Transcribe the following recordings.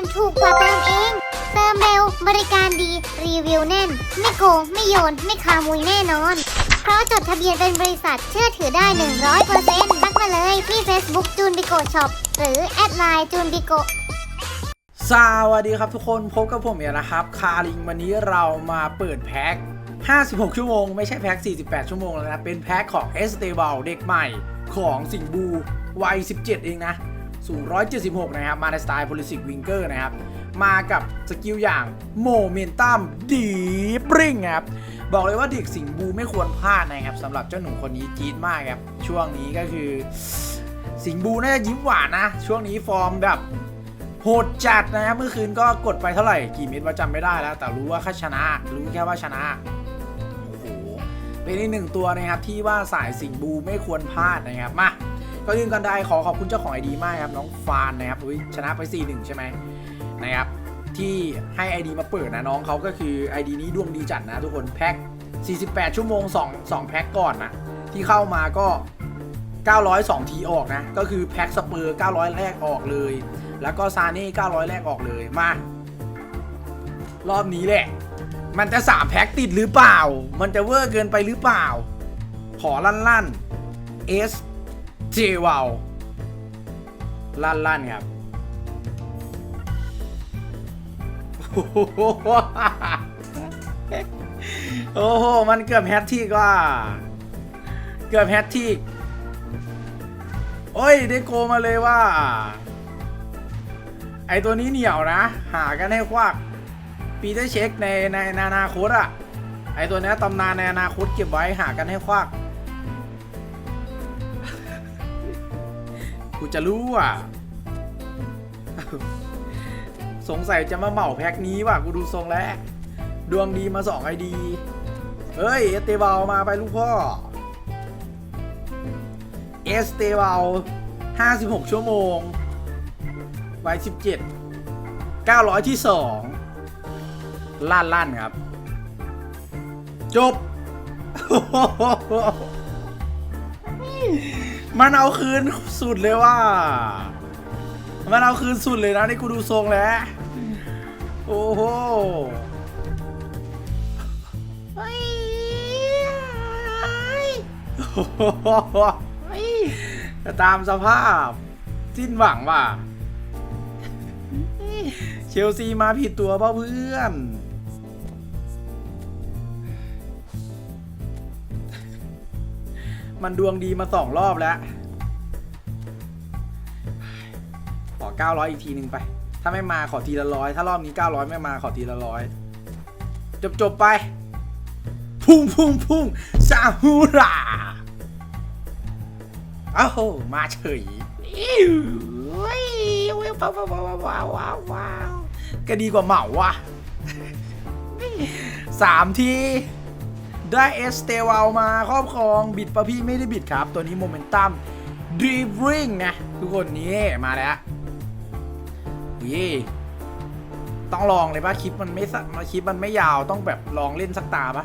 มถูกกว่าเติมเอง เติมเร็วบริการดีรีวิวแน่น ไม่โกง ไม่โยน ไม่ขโมยแน่นอน เพราะจดทะเบียนเป็นบริษัทเชื่อถือได้ 100%ทักมาเลยที่ Facebook จูนบิโกช็อปหรือแอดไลน์จูนบิโกสวัสดีครับทุกคนพบกับผมเองนะครับ คาริงวันนี้เรามาเปิดแพ็ค 56 ชั่วโมง ไม่ใช่แพ็ค 48 ชั่วโมงแล้วนะ เป็นแพ็คของเอสเตบลเด็กใหม่ของสิงบูวัย 17 เองนะ สูง 176 นะครับ มาในสไตล์ Polisic Winger นะครับ มากับสกิลอย่าง Momentum Deep Ring ครับ บอกเลยว่าเด็กสิงบูไม่ควรพลาดนะครับสำหรับเจ้าหนุ่มคนนี้จี๊ดมากครับ ช่วงนี้ก็คือ สิงบูน่าจะยิ้มหวานนะ ช่วงนี้ฟอร์มแบบโหดจัดนะครับเมื่อคืนก็กดไปเท่าไหร่กี่เม็ดว่าจำไม่ได้แล้ว แต่รู้ว่าแค่ชนะ รู้แค่ว่าชนะโอ้โหเป็นอีกหนึ่งตัวนะครับที่ว่าสายสิงบูไม่ควรพลาดนะครับมา ก็ยื่นกันได้ขอขอบคุณเจ้าของไอดีมากครับน้องฟานนะครับอุ้ยชนะไป 4-1 ใช่ไหมนะครับที่ให้ ID มาเปิดนะน้องเขาก็คือ ID นี้ดวงดีจัดนะทุกคนแพ็ค 48 ชั่วโมง 2 2 แพ็คก่อนนะที่เข้ามาก็ 902 ทีออกนะ ก็คือแพ็คสเปอร์ 900 แรกออกเลย แล้วก็ซาเน่ 900 แรกออกเลยมา รอบนี้แหละ มันจะ 3 แพ็คติดหรือเปล่า มันจะเวอร์เกินไปหรือเปล่า ขอลั่นลั่นเอส เจวาวลั่นลั่นครับโอ้โห มันเกือบแฮตที่ก็เกือบแฮตที่โอ้ย ได้โกมาเลยว่า ไอตัวนี้เหนียวนะ หากันให้ควักปีเตอร์เช็คในในนอนาคตอะไอตัวนี้ตำนานในอนาคตเก็บไว้หากันให้ควัก กูจะรู้อะ สงสัยจะมาเหมาแพ็คนี้ว่ะ กูดูทรงแล้ว ดวงดีมาสองไอดี เฮ้ย เอสเตบาลมาไปลูกพ่อ เอสเตบาล56ชั่วโมง ไว้17 900ที่2ลั่นลั่นครับ จบ มันเอาคืนสุดเลยว่า มันเอาคืนสุดเลยนะนี่กูดูทรงแล้ว โอ้โหเฮ้ยแต่ตามสภาพ สิ้นหวังว่ะ เชลซีมาผิดตัวเปล่าเพื่อน มันดวงดีมาสองรอบแล้ว ขอ 900 อีกทีหนึ่งไป ถ้าไม่มาขอทีละร้อยถ้ารอบนี้ 900 ไม่มาขอทีละร้อยจบจบๆไป พุ่งพุ่งพุ่งซาฮูราอ้าวโหมาเฉยอิ๊วเว้ยเว้ยว้าวว้าวว้าวว้าวว้าวก็ดีกว่าเหมาว่ะสามที ได้เอสเตวลมาครอบครองบิดปะพี่ไม่ได้บิดครับ ตัวนี้โมเมนตัมดรีบริงนะทุกคนนี่มาแล้วยี่ต้องลองเลยปะคลิปมันไม่สัคลิปมันไม่ยาวต้องแบบลองเล่นสักตาปะ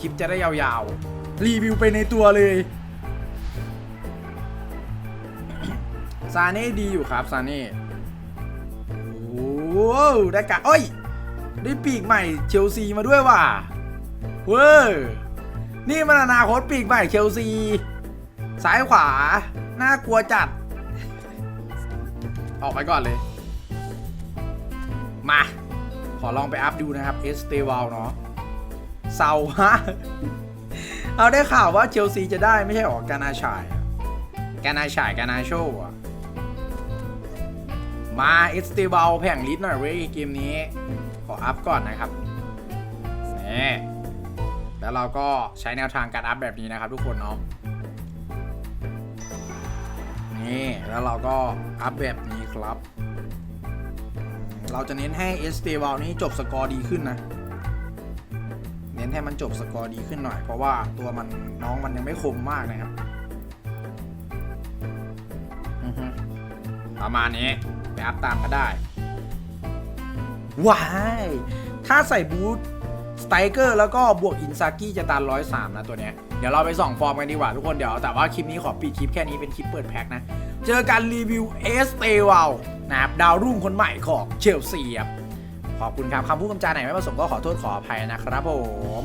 คลิปจะได้ยาวๆ รีวิวไปในตัวเลยซาเน่ดีอยู่ครับซาเน่โอ้ได้กะเอ้ย ได้ปีกใหม่เชลซีมาด้วยว่ะ เว้ยนี่มันอนาคตปีกใหม่เชลซี ซ้ายขวา น่ากลัวจัด ออกไปก่อนเลย มา ขอลองไปอัพดูนะครับ เอสเตวาลเนาะเซาฮะ เอาได้ข่าวว่าเชลซีจะได้ไม่ใช่หรอกานาชายกานาชายกานาโชอะมาเอสเตวาลแผงลิสหน่อยเว้ยเกมนี้ ขออัพก่อนนะครับนี่ แล้วเราก็ใช้แนวทางการอัพแบบนี้นะครับทุกคนเนาะนี่แล้วเราก็อัพแบบนี้ครับ เราจะเน้นให้เอสเตวลนี้จบสกอร์ดีขึ้นนะ เน้นให้มันจบสกอร์ดีขึ้นหน่อย เพราะว่าตัวมันน้องมันยังไม่คมมากนะครับประมาณนี้ไปอัพตามก็ได้ ว้าย ถ้าใส่บูท สไตเกอร์แล้วก็บวกอินซากิจะตันร้อยสามนะตัวเนี้ย เดี๋ยวเราไปส่องฟอร์มกันดีกว่าทุกคนเดี๋ยวแต่ว่าคลิปนี้ขอปิดคลิปแค่นี้เป็นคลิปเปิดแพ็คนะ เจอกันรีวิวเอสเตวลนะครับดาวรุ่งคนใหม่ของเชลซีครับขอบคุณครับคำพูดคำจาไหนไม่ประสงค์ก็ขอโทษขออภัยนะครับผม